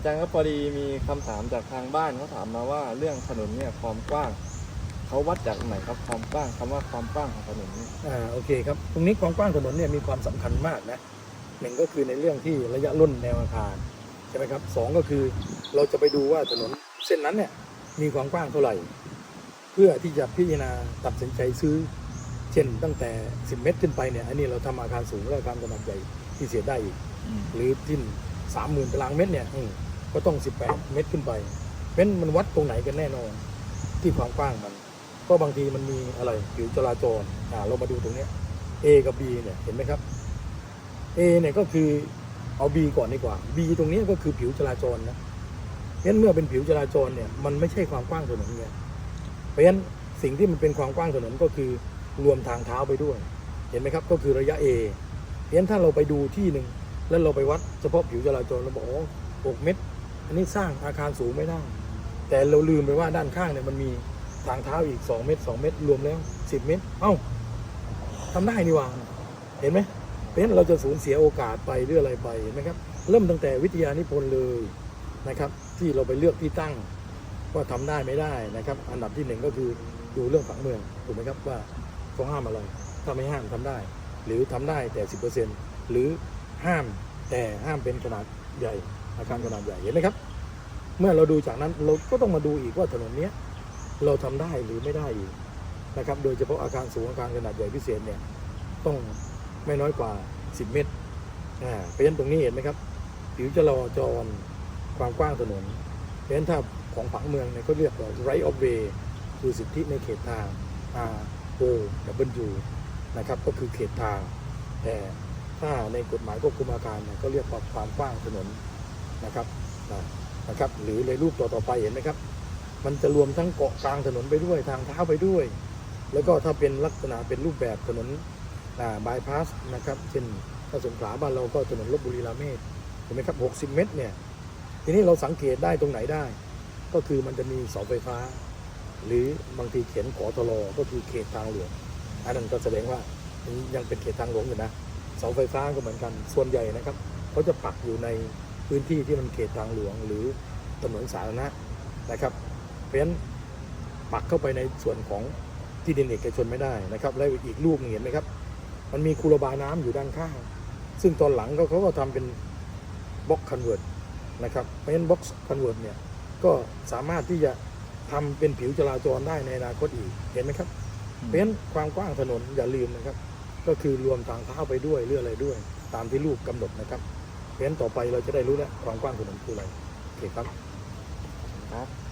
อาจารย์ครับพอดีมีคำถามจากทางบ้านเขาถามมาว่าเรื่องถนนเนี่ยความกว้างเขาวัดจากไหนครับความกว้างคำว่าความกว้างของถนนอ่าโอเคครับตรงนี้ความกว้างถนนเนี่ยมีความสำคัญมากนะหนึ่งก็คือในเรื่องที่ระยะร่นแนวอาคารใช่ไหมครับสองก็คือเราจะไปดูว่าถนนเส้นนั้นเนี่ยมีความกว้างเท่าไหร่ เพื่อที่จะพิจารณาตัดสินใจซื้อ เช่นตั้งแต่ 10 เมตรขึ้นไปเนี่ยอันนี้เราทำอาคารสูงและอาคารขนาดใหญ่ที่เสียได้อีกหรือที่สามหมื่นตารางเมตรเนี่ย ก็ต้อง 18 เมตรขึ้นไปเป็นมันวัดตรงไหนกันแน่นอน ที่ความกว้างมัน ก็บางทีมันมีอะไรผิวจราจรอ่าเรามาดูตรงเนี้ย A กับ B เนี่ยเห็นไหมครับ A เนี่ยก็คือเอา B ก่อนดีกว่า B ตรงนี้ก็คือผิวจราจรนะเพราะฉะนั้นเมื่อเป็นผิวจราจรเนี่ยมันไม่ใช่ความกว้างถนนไงเพราะฉะนั้นสิ่งที่มันเป็นความกว้างถนนก็คือรวมทางเท้าไปด้วย เห็นไหมครับ ก็คือระยะ A เพราะฉะนั้นถ้าเราไปดูที่หนึ่งแล้วเราไปวัดเฉพาะผิวจราจรเราบอกอ๋อ6เมตร อันนี้สร้างอาคารสูงไม่ได้ แต่เราลืมไปว่าด้านข้างเนี่ยมันมีทางเท้าอีก 2 เมตร 2 เมตร รวมแล้ว 10 เมตร เอ้าทำได้นี่ว่า เห็นไหมเพราะฉะนั้นเราจะสูญเสียโอกาสไปหรืออะไรไปเห็นไหมครับ เริ่มตั้งแต่วิทยานิพนธ์เลยนะครับ ที่เราไปเลือกที่ตั้งว่าทำได้ไม่ได้นะครับ อันดับที่หนึ่งก็คือดูเรื่องผังเมืองถูกไหมครับว่าเขาห้ามอะไร ถ้าไม่ห้ามทำได้ หรือทำได้แต่ 10%หรือห้ามแต่ห้ามเป็นขนาดใหญ่ อาคารขนาดใหญ่เห็นไหมครับ เมื่อเราดูจากนั้นเราก็ต้องมาดูอีกว่าถนนเนี้ยเราทำได้หรือไม่ได้อีกนะครับ โดยเฉพาะอาคารสูงอาคารขนาดใหญ่พิเศษเนี่ยต้องไม่น้อยกว่า 10 เมตรอ่าเพราะฉะนั้นตรงนี้เห็นไหมครับ ผิวจราจรความกว้างถนนเพราะฉะนั้นถ้าของผังเมืองเนี่ยก็เรียกว่า right of way คือสิทธิในเขตทาง R O W นะครับก็คือเขตทาง แต่ถ้าในกฎหมายควบคุมอาคารเนี่ยก็เรียกว่าความกว้างถนน นะครับนะครับ หรือในรูปต่อๆไปเห็นไหมครับ มันจะรวมทั้งเกาะกลางถนนไปด้วยทางเท้าไปด้วย แล้วก็ถ้าเป็นลักษณะเป็นรูปแบบถนนบายพาสนะครับ เช่นถ้าสงขลาบ้านเราก็ถนนลบบุรีราเมศเห็นไหมครับ 60 เมตรเนี่ย ทีนี้เราสังเกตได้ตรงไหนได้ ก็คือมันจะมีเสาไฟฟ้า หรือบางทีเขียนขอตลอก็คือเขตทางหลวง อันนั้นก็แสดงว่ายังเป็นเขตทางหลวงอยู่นะ เสาไฟฟ้าก็เหมือนกัน ส่วนใหญ่นะครับเขาจะปักอยู่ใน พื้นที่ที่มันเขตทางหลวงหรือถนนสาธารณะนะครับ เพราะฉะนั้นปักเข้าไปในส่วนของที่ดินเอกชนไม่ได้นะครับ แล้วอีกรูปหนึ่งเห็นไหมครับ มันมีคูระบายน้ำอยู่ด้านข้าง ซึ่งตอนหลังก็เขาก็ทำเป็นบล็อกคอนเวิร์ตนะครับ เพราะฉะนั้นบล็อกคอนเวิร์ตเนี่ยก็สามารถที่จะทำเป็นผิวจราจรได้ในอนาคตอีกเห็นไหมครับ เพราะฉะนั้นความกว้างถนนอย่าลืมนะครับ ก็คือรวมทางเท้าไปด้วยเรื่องอะไรด้วย ตามที่รูปกำหนดนะครับ เพราะฉะนั้นต่อไปเราจะได้รู้แล้วความกว้างของถนนคืออะไรโอเคครับครับ